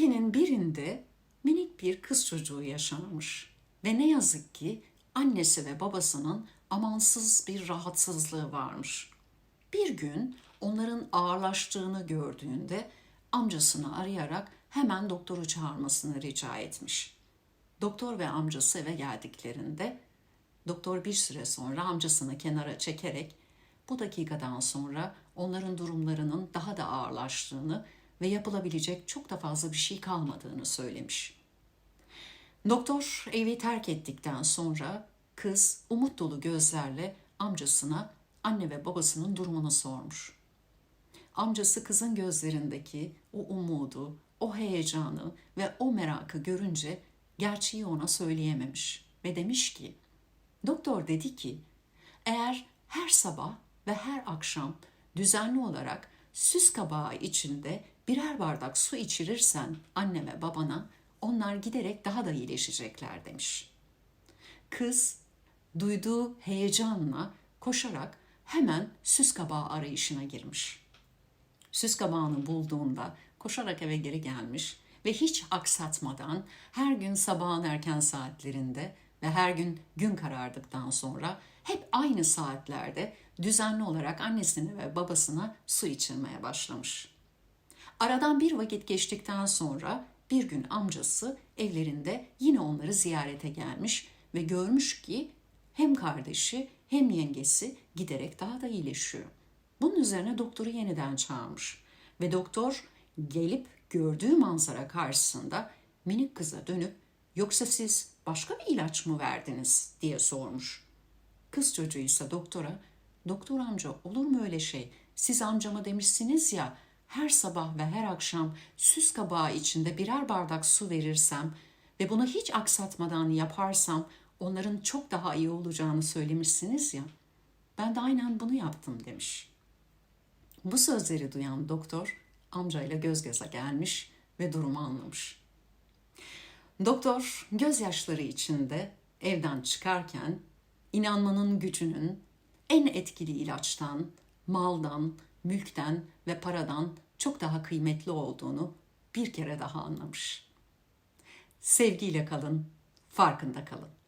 Ülkenin birinde minik bir kız çocuğu yaşarmış ve ne yazık ki annesi ve babasının amansız bir rahatsızlığı varmış. Bir gün onların ağırlaştığını gördüğünde amcasını arayarak hemen doktoru çağırmasını rica etmiş. Doktor ve amcası eve geldiklerinde doktor bir süre sonra amcasını kenara çekerek bu dakikadan sonra onların durumlarının daha da ağırlaştığını ve yapılabilecek çok da fazla bir şey kalmadığını söylemiş. Doktor evi terk ettikten sonra kız umut dolu gözlerle amcasına anne ve babasının durumunu sormuş. Amcası kızın gözlerindeki o umudu, o heyecanı ve o merakı görünce gerçeği ona söyleyememiş ve demiş ki, doktor dedi ki, eğer her sabah ve her akşam düzenli olarak süs kabağı içinde birer bardak su içirirsen anneme babana onlar giderek daha da iyileşecekler demiş. Kız duyduğu heyecanla koşarak hemen süs kabağı arayışına girmiş. Süs kabağını bulduğunda koşarak eve geri gelmiş ve hiç aksatmadan her gün sabahın erken saatlerinde ve her gün gün karardıktan sonra hep aynı saatlerde düzenli olarak annesine ve babasına su içirmeye başlamış. Aradan bir vakit geçtikten sonra bir gün amcası evlerinde yine onları ziyarete gelmiş ve görmüş ki hem kardeşi hem yengesi giderek daha da iyileşiyor. Bunun üzerine doktoru yeniden çağırmış ve doktor gelip gördüğü manzara karşısında minik kıza dönüp yoksa siz başka bir ilaç mı verdiniz diye sormuş. Kız çocuğu ise doktora doktor amca olur mu öyle şey siz amcama demişsiniz ya her sabah ve her akşam süs kabağı içinde birer bardak su verirsem ve bunu hiç aksatmadan yaparsam onların çok daha iyi olacağını söylemişsiniz ya. Ben de aynen bunu yaptım demiş. Bu sözleri duyan doktor amcayla göz göze gelmiş ve durumu anlamış. Doktor gözyaşları içinde evden çıkarken inanmanın gücünün en etkili ilaçtan, maldan, mülkten ve paradan çok daha kıymetli olduğunu bir kere daha anlamış. Sevgiyle kalın, farkında kalın.